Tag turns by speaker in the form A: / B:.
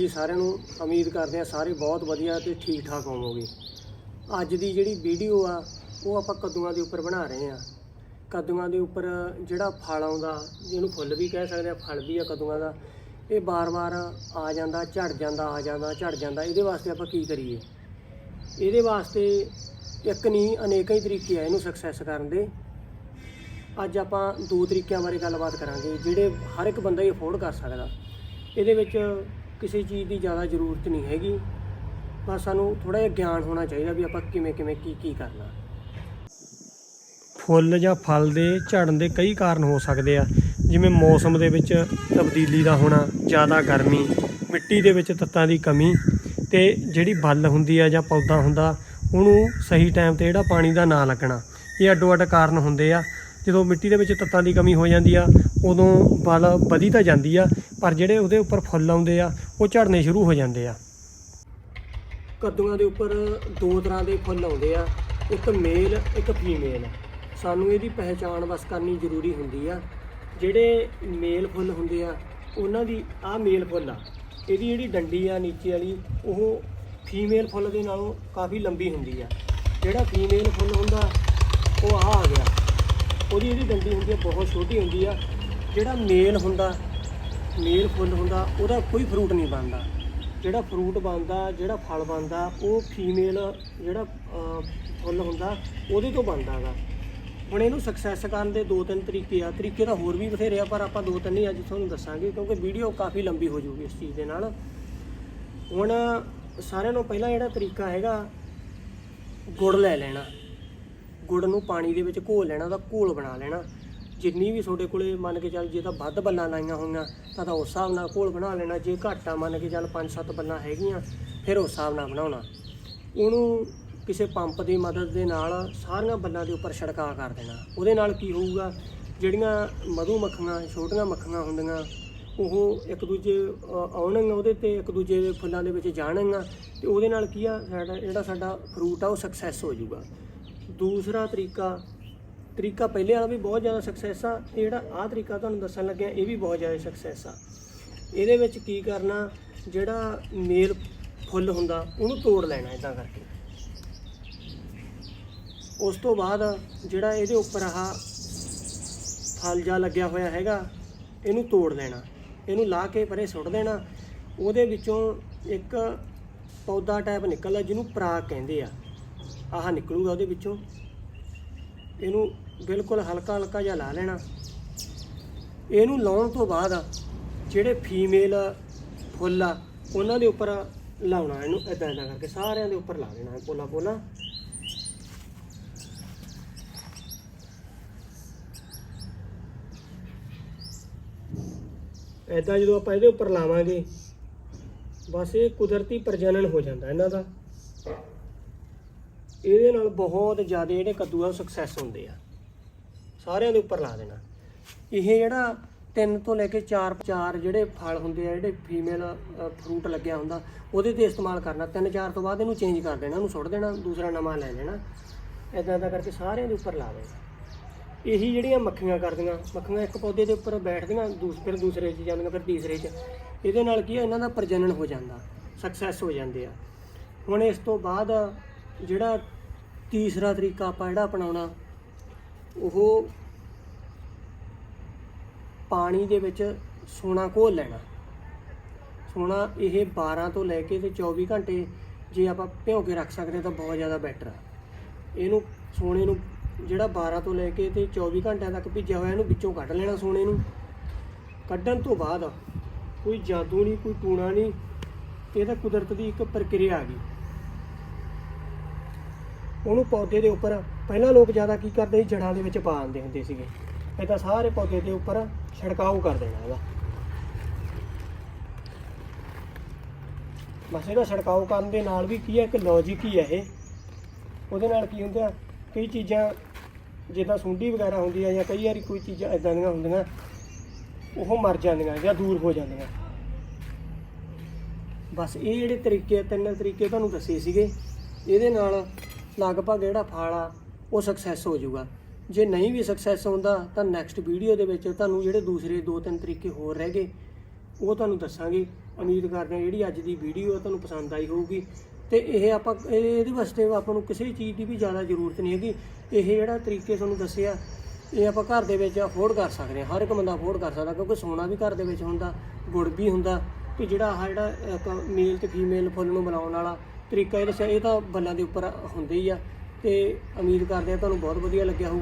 A: ਜੀ ਸਾਰਿਆਂ ਨੂੰ ਉਮੀਦ ਕਰਦੇ ਹਾਂ ਸਾਰੇ ਬਹੁਤ ਵਧੀਆ ਤੇ ਠੀਕ ਠਾਕ ਹੋਵੋਗੇ। ਅੱਜ ਦੀ ਜਿਹੜੀ ਵੀਡੀਓ ਆ, ਉਹ ਆਪਾਂ ਕੱਦੂਆਂ ਦੇ ਉੱਪਰ ਬਣਾ ਰਹੇ ਆ ਕੱਦੂਆਂ ਦੇ ਉੱਪਰ ਜਿਹੜਾ ਫਲ ਆਉਂਦਾ, ਜਿਹਨੂੰ ਫੁੱਲ ਵੀ ਕਹਿ ਸਕਦੇ ਆ ਫਲ ਵੀ ਆ ਕੱਦੂਆਂ ਦਾ, ਇਹ ਬਾਰ-ਬਾਰ ਆ ਜਾਂਦਾ, ਝੜ ਜਾਂਦਾ, ਆ ਜਾਂਦਾ, ਝੜ ਜਾਂਦਾ। ਇਹਦੇ ਵਾਸਤੇ ਆਪਾਂ ਕੀ ਕਰੀਏ? ਇਹਦੇ ਵਾਸਤੇ ਇੱਕ ਨਹੀਂ ਅਨੇਕਾਂ ਹੀ ਤਰੀਕੇ ਆ ਇਹਨੂੰ ਸਕਸੈਸ ਕਰਨ ਦੇ। ਅੱਜ ਆਪਾਂ ਦੋ ਤਰੀਕਿਆਂ ਬਾਰੇ ਗੱਲਬਾਤ ਕਰਾਂਗੇ, ਜਿਹੜੇ ਹਰ ਇੱਕ ਬੰਦਾ ਹੀ ਅਫੋਰਡ ਕਰ ਸਕਦਾ। ਇਹਦੇ ਵਿੱਚ ਕਿਸੇ ਚੀਜ਼ ਦੀ ਜ਼ਿਆਦਾ ਜ਼ਰੂਰਤ ਨਹੀਂ ਹੈਗੀ। ਬਸ ਸਾਨੂੰ ਥੋੜਾ ਜਿਹਾ ਗਿਆਨ ਹੋਣਾ ਚਾਹੀਦਾ ਵੀ ਆਪਾਂ ਕਿਵੇਂ ਕਿਵੇਂ ਕੀ ਕੀ ਕਰਨਾ। ਫੁੱਲ ਜਾਂ ਫਲ ਦੇ ਝੜਨ ਦੇ ਕਈ ਕਾਰਨ ਹੋ ਸਕਦੇ ਆ। ਜਿਵੇਂ ਮੌਸਮ ਦੇ ਵਿੱਚ ਤਬਦੀਲੀ ਦਾ ਹੋਣਾ, ਜ਼ਿਆਦਾ ਗਰਮੀ, ਮਿੱਟੀ ਦੇ ਵਿੱਚ ਤੱਤਾਂ ਦੀ ਕਮੀ ਤੇ ਜਿਹੜੀ ਬੱਲ ਹੁੰਦੀ ਆ ਜਾਂ ਪੌਦਾ ਹੁੰਦਾ, ਉਹਨੂੰ ਸਹੀ ਟਾਈਮ ਤੇ ਜਿਹੜਾ ਪਾਣੀ ਦਾ ਨਾ ਲੱਗਣਾ। ਇਹ ਅੱਡੋ ਅੱਡ ਕਾਰਨ ਹੁੰਦੇ ਆ। ਜਦੋਂ ਮਿੱਟੀ ਦੇ ਵਿੱਚ ਤੱਤਾਂ ਦੀ ਕਮੀ ਹੋ ਜਾਂਦੀ ਆ, ਉਦੋਂ ਬਲ ਵਧੀ ਤਾਂ ਜਾਂਦੀ ਆ। ਪਰ ਜਿਹੜੇ ਉਹਦੇ ਉੱਪਰ ਫੁੱਲ ਆਉਂਦੇ ਆ, ਉਹ ਝੜਨੇ ਸ਼ੁਰੂ ਹੋ ਜਾਂਦੇ ਆ। ਕੱਦੂਆਂ ਦੇ ਉੱਪਰ ਦੋ ਤਰ੍ਹਾਂ ਦੇ ਫੁੱਲ ਆਉਂਦੇ ਆ, ਇੱਕ ਮੇਲ, ਇੱਕ ਫੀਮੇਲ। ਸਾਨੂੰ ਇਹਦੀ ਪਹਿਚਾਣ ਬਸ ਕਰਨੀ ਜ਼ਰੂਰੀ ਹੁੰਦੀ ਆ। ਜਿਹੜੇ ਮੇਲ ਫੁੱਲ ਹੁੰਦੇ ਆ, ਉਹਨਾਂ ਦੀ ਆ ਮੇਲ ਫੁੱਲ ਆ, ਇਹਦੀ ਜਿਹੜੀ ਡੰਡੀ ਆ, ਨੀਚੇ ਵਾਲੀ, ਉਹ ਫੀਮੇਲ ਫੁੱਲ ਦੇ ਨਾਲੋਂ ਕਾਫੀ ਲੰਬੀ ਹੁੰਦੀ ਆ। ਜਿਹੜਾ ਫੀਮੇਲ ਫੁੱਲ ਹੁੰਦਾ, ਉਹ ਆ ਆ ਗਿਆ। ਉਹਦੀ ਇਹਦੀ ਡੰਡੀ ਹੁੰਦੀ ਆ, ਬਹੁਤ ਛੋਟੀ ਹੁੰਦੀ ਆ। ਜਿਹੜਾ ਮੇਲ ਹੁੰਦਾ ਮੇਲ ਫੁੱਲ ਹੁੰਦਾ, ਉਹਦਾ ਕੋਈ ਫਰੂਟ ਨਹੀਂ ਬਣਦਾ। ਜਿਹੜਾ ਫਰੂਟ ਬਣਦਾ, ਜਿਹੜਾ ਫਲ ਬਣਦਾ, ਉਹ ਫੀਮੇਲ ਜਿਹੜਾ ਫੁੱਲ ਹੁੰਦਾ, ਉਹਦੇ ਤੋਂ ਬਣਦਾ ਗਾ। ਹੁਣ ਇਹਨੂੰ ਸਕਸੈਸ ਕਰਨ ਦੇ ਦੋ ਤਿੰਨ ਤਰੀਕੇ ਆ। ਤਰੀਕੇ ਤਾਂ ਹੋਰ ਵੀ ਬਥੇਰੇ ਆ, ਪਰ ਆਪਾਂ ਦੋ ਤਿੰਨ ਹੀ ਅੱਜ ਤੁਹਾਨੂੰ ਦੱਸਾਂਗੇ, ਕਿਉਂਕਿ ਵੀਡੀਓ ਕਾਫੀ ਲੰਬੀ ਹੋ ਜਾਊਗੀ ਇਸ ਚੀਜ਼ ਦੇ ਨਾਲ। ਹੁਣ ਸਾਰਿਆਂ ਨੂੰ ਪਹਿਲਾਂ ਜਿਹੜਾ ਤਰੀਕਾ ਹੈਗਾ, ਗੁੜ ਲੈ ਲੈਣਾ। ਗੁੜ ਨੂੰ ਪਾਣੀ ਦੇ ਵਿੱਚ ਘੋਲ ਲੈਣਾ, ਉਹਦਾ ਘੋਲ ਬਣਾ ਲੈਣਾ। ਜਿੰਨੀ ਵੀ ਤੁਹਾਡੇ ਕੋਲੇ ਮੰਨ ਕੇ ਚੱਲ ਜੇ ਤਾਂ ਵੱਧ ਬੱਲਾਂ ਲਾਈਆਂ ਹੋਈਆਂ, ਤਾਂ ਤਾਂ ਉਸ ਹਿਸਾਬ ਨਾਲ ਘੋਲ ਬਣਾ ਲੈਣਾ। ਜੇ ਘਾਟਾ ਮੰਨ ਕੇ ਚੱਲ 5-7 ਬੱਲਾਂ ਹੈਗੀਆਂ, ਫਿਰ ਉਸ ਹਿਸਾਬ ਨਾਲ ਬਣਾਉਣਾ। ਉਹਨੂੰ ਕਿਸੇ ਪੰਪ ਦੀ ਮਦਦ ਦੇ ਨਾਲ ਸਾਰੀਆਂ ਬੱਲਾਂ ਦੇ ਉੱਪਰ ਛਿੜਕਾਅ ਕਰ ਦੇਣਾ। ਉਹਦੇ ਨਾਲ ਕੀ ਹੋਊਗਾ, ਜਿਹੜੀਆਂ ਮਧੂ ਮੱਖੀਆਂ, ਛੋਟੀਆਂ ਮੱਖੀਆਂ ਹੁੰਦੀਆਂ, ਉਹ ਇੱਕ ਦੂਜੇ ਆਉਣਗੇ ਉਹਦੇ ਤੇ, ਇੱਕ ਦੂਜੇ ਦੇ ਫੁੱਲਾਂ ਦੇ ਵਿੱਚ ਜਾਣਗੀਆਂ। ਤੇ ਉਹਦੇ ਨਾਲ ਕੀ ਆ, ਸਾਡਾ, ਜਿਹੜਾ ਸਾਡਾ ਫਰੂਟ ਆ, ਉਹ ਸਕਸੈਸ ਹੋ ਜਾਊਗਾ। ਦੂਸਰਾ ਤਰੀਕਾ ਤਰੀਕਾ ਪਹਿਲੇ ਵਾਲਾ ਵੀ ਬਹੁਤ ਜ਼ਿਆਦਾ ਸਕਸੈਸ ਆ ਤੇ ਜਿਹੜਾ ਆਹ ਤਰੀਕਾ ਤੁਹਾਨੂੰ ਦੱਸਣ ਲੱਗਿਆ, ਇਹ ਵੀ ਬਹੁਤ ਜ਼ਿਆਦਾ ਸਕਸੈਸ ਆ। ਇਹਦੇ ਵਿੱਚ ਕੀ ਕਰਨਾ, ਜਿਹੜਾ ਮੇਲ ਫੁੱਲ ਹੁੰਦਾ, ਉਹਨੂੰ ਤੋੜ ਲੈਣਾ ਇਦਾਂ ਕਰਕੇ। ਉਸ ਤੋਂ ਬਾਅਦ ਜਿਹੜਾ ਇਹਦੇ ਉੱਪਰ ਆਹ ਫਲ ਜਾ ਲੱਗਿਆ ਹੋਇਆ ਹੈਗਾ, ਇਹਨੂੰ ਤੋੜ ਲੈਣਾ। ਇਹਨੂੰ ਲਾ ਕੇ ਪਰੇ ਸੁੱਟ ਦੇਣਾ। ਉਹਦੇ ਵਿੱਚੋਂ ਇੱਕ ਪੌਦਾ ਟਾਈਪ ਨਿਕਲਦਾ ਜਿਹਨੂੰ ਪਰਾਗ ਕਹਿੰਦੇ ਆ। ਆਹ ਨਿਕਲੂਗਾ ਉਹਦੇ ਵਿੱਚੋਂ। ਇਹਨੂੰ ਬਿਲਕੁਲ ਹਲਕਾ ਹਲਕਾ ਜਿਹਾ ਲਾ ਲੈਣਾ। ਇਹਨੂੰ ਲਾਉਣ ਤੋਂ ਬਾਅਦ ਜਿਹੜੇ ਫੀਮੇਲ ਫੁੱਲ ਆ, ਉਹਨਾਂ ਦੇ ਉੱਪਰ ਲਾਉਣਾ ਇਹਨੂੰ ਇਦਾਂ ਇਦਾਂ ਕਰਕੇ, ਸਾਰਿਆਂ ਦੇ ਉੱਪਰ ਲਾ ਦੇਣਾ ਪੋਲਾ ਪੋਲਾ। ਇਦਾਂ ਜਦੋਂ ਆਪਾਂ ਇਹਦੇ ਉੱਪਰ ਲਾਵਾਂਗੇ, ਬਸ ਇਹ ਕੁਦਰਤੀ ਪ੍ਰਜਨਨ ਹੋ ਜਾਂਦਾ ਇਹਨਾਂ ਦਾ। ਇਹਦੇ ਨਾਲ ਬਹੁਤ ਜ਼ਿਆਦਾ ਜਿਹੜੇ ਕੱਦੂ ਆ ਸਕਸੈਸ ਹੁੰਦੇ ਆ। ਸਾਰਿਆਂ ਦੇ ਉੱਪਰ ਲਾ ਦੇਣਾ। ਇਹ ਜਿਹੜਾ ਤਿੰਨ ਤੋਂ ਲੈ ਕੇ ਚਾਰ ਚਾਰ ਜਿਹੜੇ ਫਲ ਹੁੰਦੇ ਆ, ਜਿਹੜੇ ਫੀਮੇਲ ਫਰੂਟ ਲੱਗਿਆ ਹੁੰਦਾ, ਉਹਦੇ ਤੇ ਇਸਤੇਮਾਲ ਕਰਨਾ। ਤਿੰਨ, ਚਾਰ ਤੋਂ ਬਾਅਦ ਇਹਨੂੰ ਚੇਂਜ ਕਰ ਦੇਣਾ, ਉਹਨੂੰ ਸੁੱਟ ਦੇਣਾ, ਦੂਸਰਾ ਨਵਾਂ ਲੈ ਲੈਣਾ। ਇਦਾਂ ਇਦਾਂ ਕਰਕੇ ਸਾਰਿਆਂ ਦੇ ਉੱਪਰ ਲਾ ਦੇਣਾ। ਇਹੀ ਜਿਹੜੀਆਂ ਮੱਖੀਆਂ ਕਰਦੀਆਂ, ਮੱਖੀਆਂ ਇੱਕ ਪੌਦੇ ਦੇ ਉੱਪਰ ਬੈਠਦੀਆਂ, ਦੂਸ, ਫਿਰ ਦੂਸਰੇ 'ਚ ਜਾਂਦੀਆਂ, ਫਿਰ ਤੀਸਰੇ 'ਚ। ਇਹਦੇ ਨਾਲ ਕੀ ਆ, ਇਹਨਾਂ ਦਾ ਪ੍ਰਜਨਨ ਹੋ ਜਾਂਦਾ ਸਕਸੈਸ ਹੋ ਜਾਂਦੇ ਆ। ਹੁਣ ਇਸ ਤੋਂ ਬਾਅਦ ਜਿਹੜਾ ਤੀਸਰਾ ਤਰੀਕਾ ਆਪਾਂ ਜਿਹੜਾ ਅਪਣਾਉਣਾ, ਉਹ ਪਾਣੀ ਦੇ ਵਿੱਚ ਸੋਨਾ ਘੋਲ ਲੈਣਾ। ਸੋਨਾ ਇਹ 12 ਤੋਂ ਲੈ ਕੇ ਤੇ 24 ਘੰਟੇ ਜੇ ਆਪਾਂ ਭਿਓ ਕੇ ਰੱਖ ਸਕਦੇ ਤਾਂ ਬਹੁਤ ਜ਼ਿਆਦਾ ਬੈਟਰ ਆ। ਇਹਨੂੰ, ਸੋਨੇ ਨੂੰ ਜਿਹੜਾ 12 ਤੋਂ ਲੈ ਕੇ ਤੇ 24 ਘੰਟਿਆਂ ਤੱਕ ਭਿੱਜਿਆ ਹੋਇਆ, ਇਹਨੂੰ ਵਿੱਚੋਂ ਕੱਢ ਲੈਣਾ ਸੋਨੇ ਨੂੰ। ਕੱਢਣ ਤੋਂ ਬਾਅਦ ਕੋਈ ਜਾਦੂ ਨਹੀਂ, ਕੋਈ ਟੂਣਾ ਨਹੀਂ, ਇਹ ਤਾਂ ਕੁਦਰਤ ਦੀ ਇੱਕ ਪ੍ਰਕਿਰਿਆ ਆ ਗਈ। ਉਹਨੂੰ ਪੌਦੇ ਦੇ ਉੱਪਰ ਪਹਿਲਾਂ ਲੋਕ ਜ਼ਿਆਦਾ ਕੀ ਕਰਦੇ ਸੀ? ਜੜਾਂ ਦੇ ਵਿੱਚ ਪਾ ਦਿੰਦੇ ਹੁੰਦੇ ਸੀਗੇ। ਇਹ ਤਾਂ ਸਾਰੇ ਪੌਦੇ ਦੇ ਉੱਪਰ ਛਿੜਕਾਓ ਕਰ ਦੇਣਾ ਇਹਦਾ। ਬਸ ਇਹਦਾ ਛਿੜਕਾਓ ਕਰਨ ਦੇ ਨਾਲ ਵੀ ਕੀ ਹੈ? ਇੱਕ ਲੌਜੀਕ ਹੀ ਹੈ ਇਹ। ਉਹਦੇ ਨਾਲ ਕੀ ਹੁੰਦਾ? ਕਈ ਚੀਜ਼ਾਂ, ਜਿੱਦਾਂ ਸੁੰਡੀ ਵਗੈਰਾ ਹੁੰਦੀ ਹੈ ਜਾਂ ਕਈ ਵਾਰੀ ਕੋਈ ਚੀਜ਼ਾਂ ਇਦਾਂ ਦੀਆਂ ਹੁੰਦੀਆਂ, ਉਹ ਮਰ ਜਾਂਦੀਆਂ ਜਾਂ ਦੂਰ ਹੋ ਜਾਂਦੀਆਂ। ਬਸ ਇਹ ਜਿਹੜੇ ਤਰੀਕੇ, ਤਿੰਨ ਤਰੀਕੇ ਤੁਹਾਨੂੰ ਦੱਸੇ ਸੀਗੇ। ਇਹਦੇ ਨਾਲ ਲਗਭਗ ਜਿਹੜਾ ਫਲ ਆ, ਉਹ ਸਕਸੈਸ ਹੋ ਜਾਊਗਾ। ਜੇ ਨਹੀਂ ਵੀ ਸਕਸੈਸ ਹੁੰਦਾ ਤਾਂ ਨੈਕਸਟ ਵੀਡੀਓ ਦੇ ਵਿੱਚ ਤੁਹਾਨੂੰ ਜਿਹੜੇ ਦੂਸਰੇ ਦੋ ਤਿੰਨ ਤਰੀਕੇ ਹੋਰ ਰਹਿ ਗਏ, ਉਹ ਤੁਹਾਨੂੰ ਦੱਸਾਂਗੇ। ਉਮੀਦ ਕਰਦੇ ਹਾਂ ਜਿਹੜੀ ਅੱਜ ਦੀ ਵੀਡੀਓ ਤੁਹਾਨੂੰ ਪਸੰਦ ਆਈ ਹੋਊਗੀ। ਤੇ ਇਹ ਆਪਾਂ, ਇਹ- ਇਹਦੇ ਵਾਸਤੇ ਆਪਾਂ ਨੂੰ ਕਿਸੇ ਚੀਜ਼ ਦੀ ਵੀ ਜ਼ਿਆਦਾ ਜ਼ਰੂਰਤ ਨਹੀਂ ਹੈਗੀ। ਇਹ ਜਿਹੜਾ ਤਰੀਕੇ ਤੁਹਾਨੂੰ ਦੱਸਿਆ, ਇਹ ਆਪਾਂ ਘਰ ਦੇ ਵਿੱਚ ਅਫੋਰਡ ਕਰ ਸਕਦੇ ਹਾਂ। ਹਰ ਇੱਕ ਬੰਦਾ ਅਫੋਰਡ ਕਰ ਸਕਦਾ, ਕਿਉਂਕਿ ਸੋਨਾ ਵੀ ਘਰ ਦੇ ਵਿੱਚ ਹੁੰਦਾ, ਗੁੜ ਵੀ ਹੁੰਦਾ। ਤੇ ਜਿਹੜਾ ਆਹ ਜਿਹੜਾ ਮੇਲ ਤੇ ਫੀਮੇਲ ਫੁੱਲ ਨੂੰ ਬਣਾਉਣ ਵਾਲਾ ਤਰੀਕਾ ਇਹ ਦੱਸਿਆ, ਇਹ ਤਾਂ ਬੱਲਾਂ ਦੇ ਉੱਪਰ ਹੁੰਦੇ ਹੀ ਆ ਤੇ ਉਮੀਦ ਕਰਦੇ ਆ ਤੁਹਾਨੂੰ ਬਹੁਤ ਵਧੀਆ ਲੱਗਿਆ ਹੋਊ।